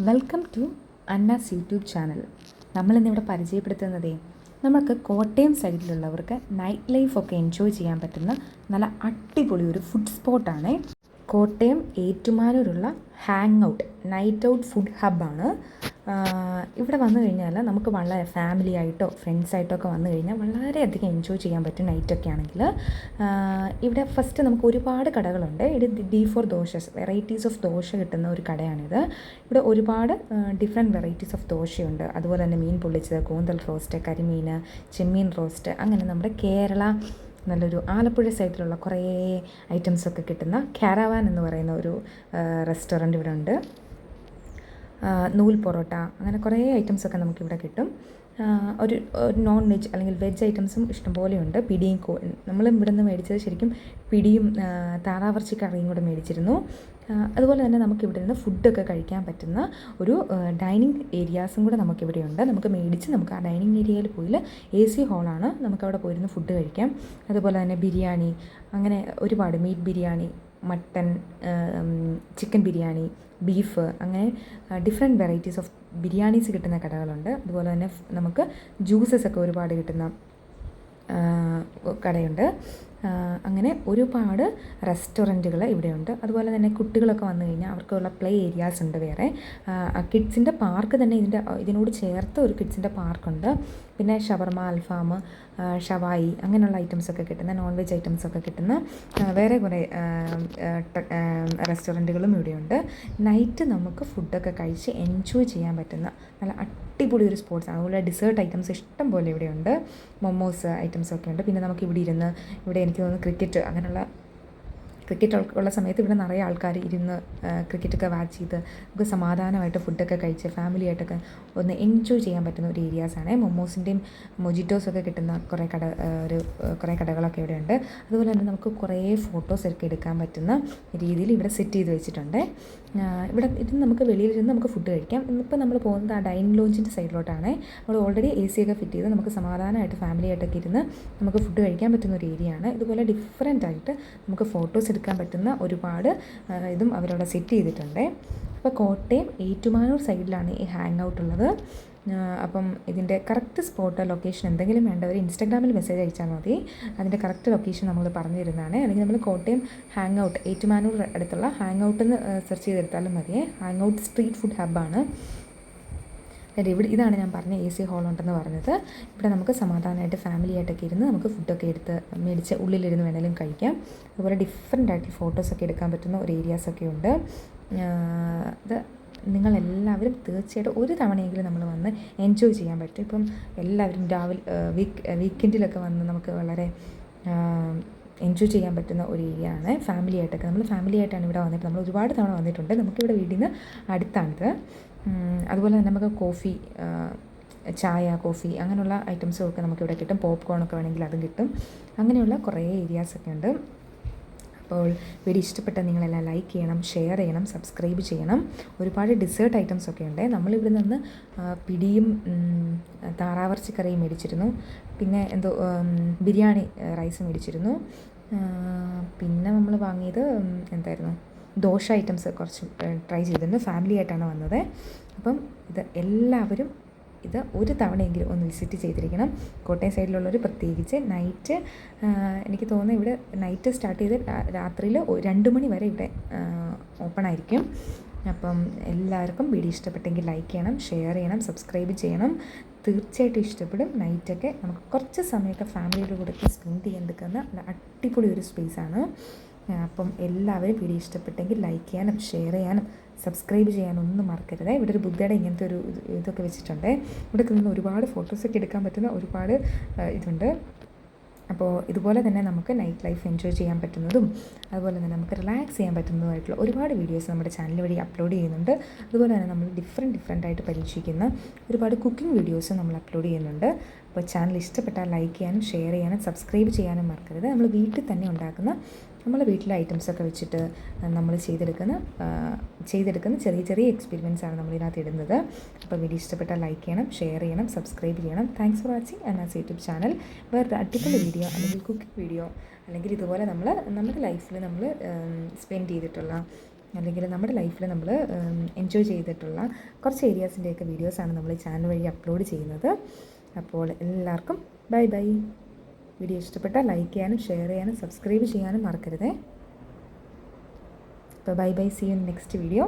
Welcome to Anas YouTube channel നമ്മളിന്നിവിടെ പരിചയപ്പെടുത്തുന്നതേ നമുക്ക് കോട്ടയം സൈഡിലുള്ളവർക്ക് നൈറ്റ് ലൈഫൊക്കെ എൻജോയ് ചെയ്യാൻ പറ്റുന്ന നല്ല അടിപൊളി ഒരു ഫുഡ് സ്പോട്ടാണ് Kottayam ഏറ്റുമാനൂരുള്ള hang out night out food ഹബ്ബാണ് ഇവിടെ വന്നു കഴിഞ്ഞാൽ നമുക്ക് വളരെ ഫാമിലി ആയിട്ടോ ഫ്രണ്ട്സ് ആയിട്ടോ ഒക്കെ വന്നു കഴിഞ്ഞാൽ വളരെയധികം എൻജോയ് ചെയ്യാൻ പറ്റും നൈറ്റൊക്കെ ആണെങ്കിൽ ഇവിടെ ഫസ്റ്റ് നമുക്ക് ഒരുപാട് കടകളുണ്ട്. ഇത് D four dosas varieties of dosa കിട്ടുന്ന ഒരു കടയാണിത്. ഇവിടെ ഒരുപാട് ഡിഫറെന്റ് വെറൈറ്റീസ് ഓഫ് ദോശയുണ്ട്. അതുപോലെ തന്നെ മീൻ പൊള്ളിച്ചത് കൂന്തൽ റോസ്റ്റ് കരിമീൻ ചെമ്മീൻ റോസ്റ്റ് അങ്ങനെ നമ്മുടെ കേരള നല്ലൊരു ആലപ്പുഴ സൈഡിലുള്ള കുറേ ഐറ്റംസൊക്കെ കിട്ടുന്ന കാരവാൻ എന്ന് പറയുന്ന ഒരു റെസ്റ്റോറന്റ് ഇവിടെ ഉണ്ട്. നൂൽ പൊറോട്ട അങ്ങനെ കുറേ ഐറ്റംസൊക്കെ നമുക്കിവിടെ കിട്ടും. ഒരു നോൺ വെജ് അല്ലെങ്കിൽ വെജ് ഐറ്റംസും ഇഷ്ടംപോലെയുണ്ട് പിടിയും കോ നമ്മൾ ഇവിടെ നിന്ന് മേടിച്ചത് ശരിക്കും പിടിയും താറാവർച്ചി കറിയും കൂടെ മേടിച്ചിരുന്നു. അതുപോലെ തന്നെ നമുക്ക് ഇവിടെ നിന്ന് ഫുഡൊക്കെ കഴിക്കാൻ പറ്റുന്ന ഒരു ഡൈനിങ് ഏരിയാസും കൂടെ നമുക്കിവിടെയുണ്ട് നമുക്ക് മേടിച്ച് നമുക്ക് ആ ഡൈനിങ് ഏരിയയിൽ പോയി എ സി ഹോളാണ് നമുക്കവിടെ പോയിരുന്ന് ഫുഡ് കഴിക്കാം. അതുപോലെ തന്നെ ബിരിയാണി അങ്ങനെ ഒരുപാട് meat biryani mutton chicken biryani beef അങ്ങനെ ഡിഫറെന്റ് വെറൈറ്റീസ് ഓഫ് ബിരിയാണീസ് കിട്ടുന്ന കടകളുണ്ട്. അതുപോലെ തന്നെ നമുക്ക് ജ്യൂസസ് ഒക്കെ ഒരുപാട് കിട്ടുന്ന കടയുണ്ട്. അങ്ങനെ ഒരുപാട് റെസ്റ്റോറന്റുകൾ ഇവിടെയുണ്ട്. അതുപോലെ തന്നെ കുട്ടികളൊക്കെ വന്നു കഴിഞ്ഞാൽ അവർക്കുള്ള പ്ലേ ഏരിയാസ് ഉണ്ട് വേറെ. കിഡ്സിന്റെ പാർക്ക് തന്നെ ഇതിന്റെ ഇതിനോട് ചേർത്ത് ഒരു കിഡ്സിന്റെ പാർക്കുണ്ട്. പിന്നെ ഷവർമ അൽഫാം ഷവായി അങ്ങനെയുള്ള ഐറ്റംസൊക്കെ കിട്ടുന്ന നോൺ വെജ് ഐറ്റംസൊക്കെ കിട്ടുന്ന വേറെ കുറേ റെസ്റ്റോറന്റുകളും ഇവിടെയുണ്ട്. നൈറ്റ് നമുക്ക് ഫുഡൊക്കെ കഴിച്ച് എൻജോയ് ചെയ്യാൻ പറ്റുന്ന നല്ല അടിപൊളി ഒരു സ്പോർട്സാണ് അതുപോലെ ഡിസേർട്ട് ഐറ്റംസ് ഇഷ്ടം പോലെ ഇവിടെയുണ്ട്. മൊമോസ് ഐറ്റംസ് ഒക്കെ ഉണ്ട്. പിന്നെ നമുക്ക് ഇവിടെ ഇരുന്ന് ഇവിടെ എനിക്ക് തോന്നുന്നു ക്രിക്കറ്റ് അങ്ങനെയുള്ള ക്രിക്കറ്റ് ഉള്ള സമയത്ത് ഇവിടെ നിറയെ ആൾക്കാർ ഇരുന്ന് ക്രിക്കറ്റൊക്കെ വാച്ച് ചെയ്ത് നമുക്ക് സമാധാനമായിട്ട് ഫുഡൊക്കെ കഴിച്ച് ഫാമിലി ആയിട്ടൊക്കെ ഒന്ന് എൻജോയ് ചെയ്യാൻ പറ്റുന്ന ഒരു ഏരിയാസാണ് മൊമോസിന്റെയും മൊജിറ്റോസൊക്കെ കിട്ടുന്ന കുറേ കട ഒരു കുറേ കടകളൊക്കെ ഇവിടെ ഉണ്ട്. അതുപോലെ തന്നെ നമുക്ക് കുറേ ഫോട്ടോസൊക്കെ എടുക്കാൻ പറ്റുന്ന രീതിയിൽ ഇവിടെ സെറ്റ് ചെയ്ത് വെച്ചിട്ടുണ്ട്. ഇവിടെ ഇത് നമുക്ക് വെളിയിൽ ഇരുന്ന് നമുക്ക് ഫുഡ് കഴിക്കാം. ഇന്നിപ്പോൾ നമ്മൾ പോകുന്നത് ആ ഡൈനിങ് ലോഞ്ചിന്റെ സൈഡിലോട്ടാണ് നമ്മൾ ഓൾറെഡി എ സിയൊക്കെ ഫിറ്റ് ചെയ്ത് നമുക്ക് സമാധാനമായിട്ട് ഫാമിലിയായിട്ടൊക്കെ ഇരുന്ന് നമുക്ക് ഫുഡ് കഴിക്കാൻ പറ്റുന്ന ഒരു ഏരിയയാണ് ഇതുപോലെ ഡിഫറെന്റ് ആയിട്ട് നമുക്ക് ഫോട്ടോസ് എടുക്കാൻ പറ്റുന്ന ഒരുപാട് ഇതും അവരവിടെ സെറ്റ് ചെയ്തിട്ടുണ്ട്. അപ്പോൾ കോട്ടയം ഏറ്റുമാനൂർ സൈഡിലാണ് ഈ ഹാങ് ഔട്ട് ഉള്ളത് അപ്പം ഇതിന്റെ കറക്റ്റ് സ്പോട്ട് ലൊക്കേഷൻ എന്തെങ്കിലും വേണ്ടവർ ഇൻസ്റ്റാഗ്രാമിൽ മെസ്സേജ് അയച്ചാൽ മതി. അതിന്റെ കറക്റ്റ് ലൊക്കേഷൻ നമ്മൾ പറഞ്ഞു തരുന്നതാണ് അല്ലെങ്കിൽ നമ്മൾ കോട്ടയം ഹാങ് ഔട്ട് ഏറ്റുമാനൂർ അടുത്തുള്ള ഹാങ് ഔട്ട് എന്ന് സെർച്ച് ചെയ്തെടുത്താലും മതിയേ. ഹാങ് ഔട്ട് സ്ട്രീറ്റ് ഫുഡ് ഹബ്ബാണ് ഇവിടെ ഇതാണ് ഞാൻ പറഞ്ഞ എ സി ഹോളുണ്ടെന്ന് പറഞ്ഞത്. ഇവിടെ നമുക്ക് സമാധാനമായിട്ട് ഫാമിലി ആയിട്ടൊക്കെ ഇരുന്ന് നമുക്ക് ഫുഡൊക്കെ എടുത്ത് മേടിച്ച് ഉള്ളിലിരുന്ന് വേണമെങ്കിലും കഴിക്കാം. അതുപോലെ ഡിഫറെന്റ് ആയിട്ട് ഫോട്ടോസൊക്കെ എടുക്കാൻ പറ്റുന്ന ഒരു ഏരിയാസൊക്കെ ഉണ്ട്. ഇത് നിങ്ങളെല്ലാവരും തീർച്ചയായിട്ടും ഒരു തവണയെങ്കിലും നമ്മൾ വന്ന് എൻജോയ് ചെയ്യാൻ പറ്റും. ഇപ്പം എല്ലാവരും രാവിലെ വീക്ക് വീക്കെൻഡിലൊക്കെ വന്ന് നമുക്ക് വളരെ എൻജോയ് ചെയ്യാൻ പറ്റുന്ന ഒരു ഏരിയ ആണ് ഫാമിലി ആയിട്ടൊക്കെ നമ്മൾ ഫാമിലി ആയിട്ടാണ് ഇവിടെ വന്നിട്ട് നമ്മൾ ഒരുപാട് തവണ വന്നിട്ടുണ്ട്. നമുക്കിവിടെ നിന്ന് അടുത്താണിത്. അതുപോലെ തന്നെ നമുക്ക് കോഫി ചായ കോഫി അങ്ങനെയുള്ള ഐറ്റംസും ഒക്കെ നമുക്കിവിടെ കിട്ടും. പോപ്കോൺ ഒക്കെ വേണമെങ്കിൽ അതും കിട്ടും. അങ്ങനെയുള്ള കുറേ ഏരിയാസൊക്കെ ഉണ്ട്. അപ്പോൾ വീഡിയോ ഇഷ്ടപ്പെട്ട നിങ്ങളെല്ലാം ലൈക്ക് ചെയ്യണം ഷെയർ ചെയ്യണം സബ്സ്ക്രൈബ് ചെയ്യണം. ഒരുപാട് ഡിസേർട്ട് ഐറ്റംസ് ഒക്കെ ഉണ്ട്. നമ്മളിവിടെ നിന്ന് പിടിയും താറാവർച്ചിക്കറിയും താറാവർച്ചി കറിയും മേടിച്ചിരുന്നു. പിന്നെ എന്തോ ബിരിയാണി റൈസ് മേടിച്ചിരുന്നു. പിന്നെ നമ്മൾ വാങ്ങിയത് എന്തായിരുന്നു? ദോശ ഐറ്റംസ് കുറച്ച് ട്രൈ ചെയ്തിരുന്നു. ഫാമിലി ആയിട്ടാണ് വന്നത്. അപ്പം ഇത് എല്ലാവരും ഇത് ഒരു തവണയെങ്കിലും ഒന്ന് വിസിറ്റ് ചെയ്തിരിക്കണം. കോട്ടയം സൈഡിലുള്ളവർ പ്രത്യേകിച്ച് നൈറ്റ് എനിക്ക് തോന്നുന്നു ഇവിടെ നൈറ്റ് സ്റ്റാർട്ട് ചെയ്ത് രാത്രിയിൽ രണ്ട് മണി വരെ ഇവിടെ ഓപ്പൺ ആയിരിക്കും. അപ്പം എല്ലാവർക്കും വീഡിയോ ഇഷ്ടപ്പെട്ടെങ്കിൽ ലൈക്ക് ചെയ്യണം ഷെയർ ചെയ്യണം സബ്സ്ക്രൈബ് ചെയ്യണം. തീർച്ചയായിട്ടും ഇഷ്ടപ്പെടും. നൈറ്റൊക്കെ നമുക്ക് കുറച്ച് സമയമൊക്കെ ഫാമിലിയുടെ കൂടെ സ്പെൻഡ് ചെയ്യാൻ എടുക്കുന്ന അടിപൊളി ഒരു സ്പേസാണ് അപ്പം എല്ലാവരും വീഡിയോ ഇഷ്ടപ്പെട്ടെങ്കിൽ ലൈക്ക് ചെയ്യാനും ഷെയർ ചെയ്യാനും സബ്സ്ക്രൈബ് ചെയ്യാനും ഒന്നും മറക്കരുത്. ഇവിടെ ഒരു ബുദ്ധയുടെ ഇങ്ങനത്തെ ഒരു ഇതൊക്കെ വെച്ചിട്ടുണ്ട്. ഇവിടെ നിന്ന് ഒരുപാട് ഫോട്ടോസൊക്കെ എടുക്കാൻ പറ്റുന്ന ഒരുപാട് ഇതുണ്ട്. അപ്പോൾ ഇതുപോലെ തന്നെ നമുക്ക് നൈറ്റ് ലൈഫ് എൻജോയ് ചെയ്യാൻ പറ്റുന്നതും അതുപോലെ തന്നെ നമുക്ക് റിലാക്സ് ചെയ്യാൻ പറ്റുന്നതുമായിട്ടുള്ള ഒരുപാട് വീഡിയോസ് നമ്മുടെ ചാനൽ വഴി അപ്ലോഡ് ചെയ്യുന്നുണ്ട്. അതുപോലെ തന്നെ നമ്മൾ ഡിഫറെന്റ് ഡിഫറെന്റ് ആയിട്ട് പരീക്ഷിക്കുന്ന ഒരുപാട് കുക്കിംഗ് വീഡിയോസ് നമ്മൾ അപ്ലോഡ് ചെയ്യുന്നുണ്ട്. അപ്പോൾ ചാനൽ ഇഷ്ടപ്പെട്ടാൽ ലൈക്ക് ചെയ്യാനും ഷെയർ ചെയ്യാനും സബ്സ്ക്രൈബ് ചെയ്യാനും മറക്കരുത്. നമ്മൾ വീട്ടിൽ തന്നെ ഉണ്ടാക്കുന്ന നമ്മൾ വീട്ടിലെ ഐറ്റംസൊക്കെ വെച്ചിട്ട് നമ്മൾ ചെയ്തെടുക്കുന്ന ചെയ്തെടുക്കുന്ന ചെറിയ ചെറിയ എക്സ്പീരിയൻസ് ആണ് നമ്മളിതിനകത്ത് ഇടുന്നത്. അപ്പോൾ വീഡിയോ ഇഷ്ടപ്പെട്ടാൽ ലൈക്ക് ചെയ്യണം ഷെയർ ചെയ്യണം സബ്സ്ക്രൈബ് ചെയ്യണം. Thanks for watching Anas YouTube channel വേറൊരു അടിപൊളി വീഡിയോ അല്ലെങ്കിൽ കുക്കിംഗ് വീഡിയോ അല്ലെങ്കിൽ ഇതുപോലെ നമ്മൾ നമ്മുടെ ലൈഫിൽ നമ്മൾ സ്പെൻഡ് ചെയ്തിട്ടുള്ള അല്ലെങ്കിൽ നമ്മുടെ ലൈഫിൽ നമ്മൾ എൻജോയ് ചെയ്തിട്ടുള്ള കുറച്ച് ഏരിയാസിന്റെയൊക്കെ വീഡിയോസാണ് നമ്മൾ ചാനൽ വഴി അപ്ലോഡ് ചെയ്യുന്നത്. അപ്പോൾ എല്ലാവർക്കും ബൈ ബൈ. വീഡിയോ ഇഷ്ടപ്പെട്ടാൽ ലൈക്ക് ചെയ്യാനും ഷെയർ ചെയ്യാനും സബ്സ്ക്രൈബ് ചെയ്യാനും മറക്കരുതേ. അപ്പോൾ bye bye see you next video